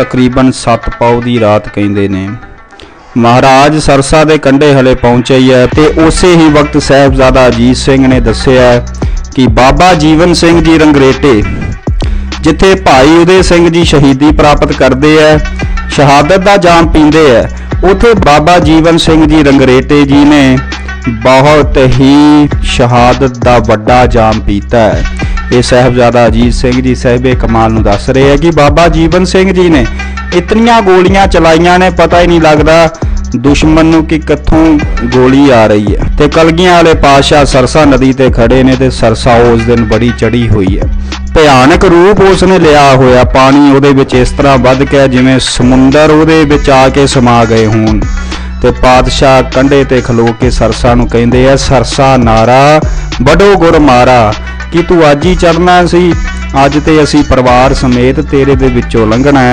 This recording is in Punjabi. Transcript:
ਤਕਰੀਬਨ 7 ਪੌ ਦੀ ਰਾਤ ਕਹਿੰਦੇ ਨੇ, ਮਹਾਰਾਜ ਸਰਸਾ ਦੇ ਕੰਢੇ ਹਲੇ ਪਹੁੰਚੇ ਹੈ ਤੇ ਉਸੇ ਹੀ ਵਕਤ ਸਾਹਿਬਜ਼ਾਦਾ ਅਜੀਤ ਸਿੰਘ ਨੇ ਦੱਸਿਆ ਕਿ ਬਾਬਾ ਜੀਵਨ ਸਿੰਘ ਜੀ ਰੰਗਰੇਟੇ, ਜਿੱਥੇ ਭਾਈ ਉਦੇ ਸਿੰਘ ਜੀ ਸ਼ਹੀਦੀ ਪ੍ਰਾਪਤ ਕਰਦੇ ਐ ਸ਼ਹਾਦਤ ਦਾ ਜਾਮ ਪੀਂਦੇ ਐ ਉਥੇ ਬਾਬਾ ਜੀਵਨ ਸਿੰਘ ਜੀ ਰੰਗਰੇਟੇ ਜੀ ਨੇ ਬਹੁਤ ਹੀ ਸ਼ਹਾਦਤ ਦਾ ਵੱਡਾ ਜਾਮ ਪੀਤਾ ਹੈ। ਇਹ ਸਾਹਿਬਜ਼ਾਦਾ ਅਜੀਤ ਸਿੰਘ ਜੀ ਸਾਹਿਬੇ ਕਮਾਲ ਨੂੰ ਦੱਸ ਰਹੇ ਹੈ ਕਿ ਬਾਬਾ ਜੀਵਨ ਸਿੰਘ ਜੀ ਨੇ ਇਤਨੀਆਂ ਗੋਲੀਆਂ ਚਲਾਈਆਂ ਨੇ, ਪਤਾ ਹੀ ਨਹੀਂ ਲੱਗਦਾ ਦੁਸ਼ਮਣ ਨੂੰ ਕਿ ਕਿੱਥੋਂ ਗੋਲੀ ਆ ਰਹੀ ਹੈ। ਤੇ ਕਲਗੀਆਂ ਵਾਲੇ ਪਾਸ਼ਾ ਸਰਸਾ ਨਦੀ ਤੇ ਖੜੇ ਨੇ ਤੇ ਸਰਸਾ ਉਸ ਦਿਨ ਬੜੀ ਚੜੀ ਹੋਈ ਹੈ। ਭਿਆਨਕ ਰੂਪ ਉਸ ਨੇ ਲਿਆ ਹੋਇਆ, ਪਾਣੀ ਉਹਦੇ ਵਿੱਚ ਇਸ ਤਰ੍ਹਾਂ ਵੱਧ ਗਿਆ ਜਿਵੇਂ ਸਮੁੰਦਰ ਉਹਦੇ ਵਿੱਚ ਆ ਕੇ ਸਮਾ ਗਏ ਹੋਣ। ਤੇ ਪਾਤਸ਼ਾਹ ਕੰਢੇ ਤੇ ਖਲੋ ਕੇ ਸਰਸਾ ਨੂੰ ਕਹਿੰਦੇ ਆ, ਸਰਸਾ ਨਾਰਾ ਬੜੋ ਗੁਰ ਮਾਰਾ। ਕਿ ਤੂੰ ਅੱਜ ਹੀ ਚੜਨਾ ਸੀ ਅੱਜ ਤੇ ਅਸੀਂ ਪਰਿਵਾਰ ਸਮੇਤ ਤੇਰੇ ਦੇ ਵਿੱਚੋਂ ਲੰਘਣਾ ਹੈ।